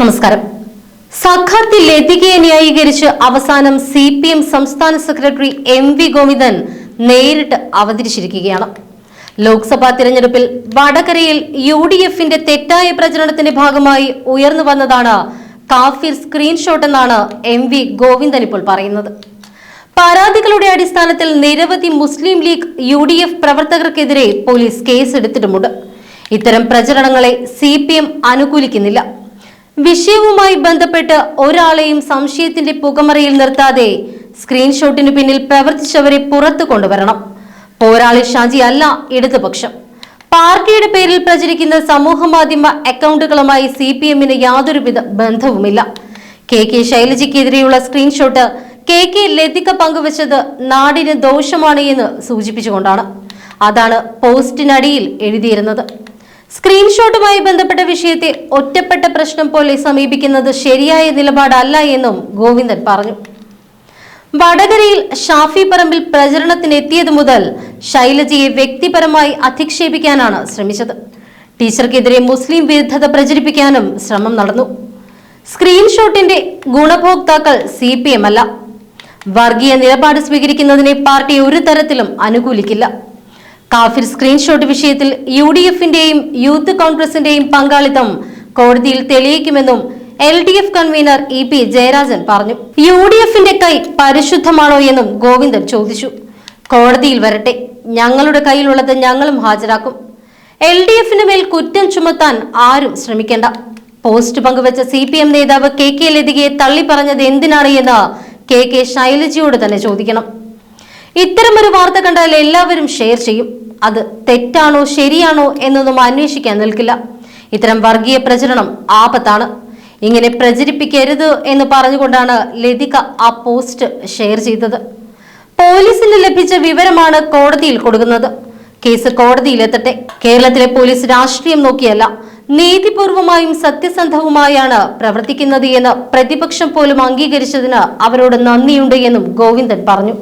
നമസ്കാരം. സഖാത്തിൽ ലതികയെ ന്യായീകരിച്ച് അവസാനം സി പി എം സംസ്ഥാന സെക്രട്ടറി എം വി ഗോവിന്ദൻ നേരിട്ട് അവതരിച്ചിരിക്കുകയാണ്. ലോക്സഭാ തിരഞ്ഞെടുപ്പിൽ വടകരയിൽ യു ഡി എഫിന്റെ തെറ്റായ പ്രചരണത്തിന്റെ ഭാഗമായി ഉയർന്നു വന്നതാണ് കാഫിർ സ്ക്രീൻഷോട്ട് എന്നാണ് എം വി ഗോവിന്ദൻ ഇപ്പോൾ പറയുന്നത്. പരാതികളുടെ അടിസ്ഥാനത്തിൽ നിരവധി Muslim League U D F പ്രവർത്തകർക്കെതിരെ police കേസെടുത്തിട്ടുമുണ്ട്. ഇത്തരം പ്രചരണങ്ങളെ സി പി എം അനുകൂലിക്കുന്നില്ല. വിഷയവുമായി ബന്ധപ്പെട്ട് ഒരാളെയും സംശയത്തിന്റെ പുകമറയിൽ നിർത്താതെ സ്ക്രീൻഷോട്ടിന് പിന്നിൽ പ്രവർത്തിച്ചവരെ പുറത്തു കൊണ്ടുവരണം. പോരാളി ഷാജി അല്ല ഇടതുപക്ഷം. പാർട്ടിയുടെ പേരിൽ പ്രചരിക്കുന്ന സമൂഹ മാധ്യമ അക്കൗണ്ടുകളുമായി സി പി എമ്മിന് യാതൊരുവിധ ബന്ധവുമില്ല. കെ കെ ശൈലജയ്ക്കെതിരെയുള്ള സ്ക്രീൻഷോട്ട് കെ കെ ലതിക പങ്കുവച്ചത് നാടിന് ദോഷമാണ് എന്ന് സൂചിപ്പിച്ചുകൊണ്ടാണ്. അതാണ് പോസ്റ്റിനടിയിൽ എഴുതിയിരുന്നത്. സ്ക്രീൻഷോട്ടുമായി ബന്ധപ്പെട്ട വിഷയത്തെ ഒറ്റപ്പെട്ട പ്രശ്നം പോലെ സമീപിക്കുന്നത് ശരിയായ നിലപാടല്ല എന്നും ഗോവിന്ദൻ പറഞ്ഞു. വടകരയിൽ ഷാഫി പറമ്പിൽ പ്രചരണത്തിനെത്തിയത് മുതൽ ശൈലജയെ വ്യക്തിപരമായി അധിക്ഷേപിക്കാനാണ് ശ്രമിച്ചത്. ടീച്ചർക്കെതിരെ മുസ്ലിം വിരുദ്ധത പ്രചരിപ്പിക്കാനും ശ്രമം നടന്നു. സ്ക്രീൻഷോട്ടിന്റെ ഗുണഭോക്താക്കൾ സി പി എം അല്ല. വർഗീയ നിലപാട് സ്വീകരിക്കുന്നതിനെ പാർട്ടി ഒരു തരത്തിലും അനുകൂലിക്കില്ല. കാഫിർ സ്ക്രീൻഷോട്ട് വിഷയത്തിൽ യു ഡി എഫിന്റെയും യൂത്ത് കോൺഗ്രസിന്റെയും പങ്കാളിത്തം കോടതിയിൽ തെളിയിക്കുമെന്നും L D F convener E P Jayarajan പറഞ്ഞു. യു ഡി എഫിന്റെ കൈ പരിശുദ്ധമാണോ എന്നും ഗോവിന്ദൻ ചോദിച്ചു. കോടതിയിൽ വരട്ടെ. ഞങ്ങളുടെ കയ്യിലുള്ളത് ഞങ്ങളും ഹാജരാക്കും. എൽ ഡി എഫിന് മേൽ കുറ്റം ചുമത്താൻ ആരും ശ്രമിക്കേണ്ട. പോസ്റ്റ് പങ്കുവച്ച സി പി എം നേതാവ് കെ കെ ലതികയെ തള്ളി പറഞ്ഞത് എന്തിനാണ് എന്ന് കെ കെ ശൈലജയോട് തന്നെ ചോദിക്കണം. ഇത്തരമൊരു വാർത്ത കണ്ടാൽ എല്ലാവരും ഷെയർ ചെയ്യും. അത് തെറ്റാണോ ശരിയാണോ എന്നൊന്നും അന്വേഷിക്കാൻ നിൽക്കില്ല. ഇത്തരം വർഗീയ പ്രചരണം ആപത്താണ്. ഇങ്ങനെ പ്രചരിപ്പിക്കരുത് എന്ന് പറഞ്ഞുകൊണ്ടാണ് ലതിക ആ പോസ്റ്റ് ഷെയർ ചെയ്തത്. പോലീസിന് ലഭിച്ച വിവരമാണ് കോടതിയിൽ കൊടുക്കുന്നത്. കേസ് കോടതിയിലെത്തട്ടെ. കേരളത്തിലെ പോലീസ് രാഷ്ട്രീയം നോക്കിയല്ല. നീതിപൂർവമായും സത്യസന്ധവുമായാണ് പ്രവർത്തിക്കുന്നത് എന്ന് പ്രതിപക്ഷം പോലും അംഗീകരിച്ചതിന് അവരോട് നന്ദിയുണ്ട് എന്നും ഗോവിന്ദൻ പറഞ്ഞു.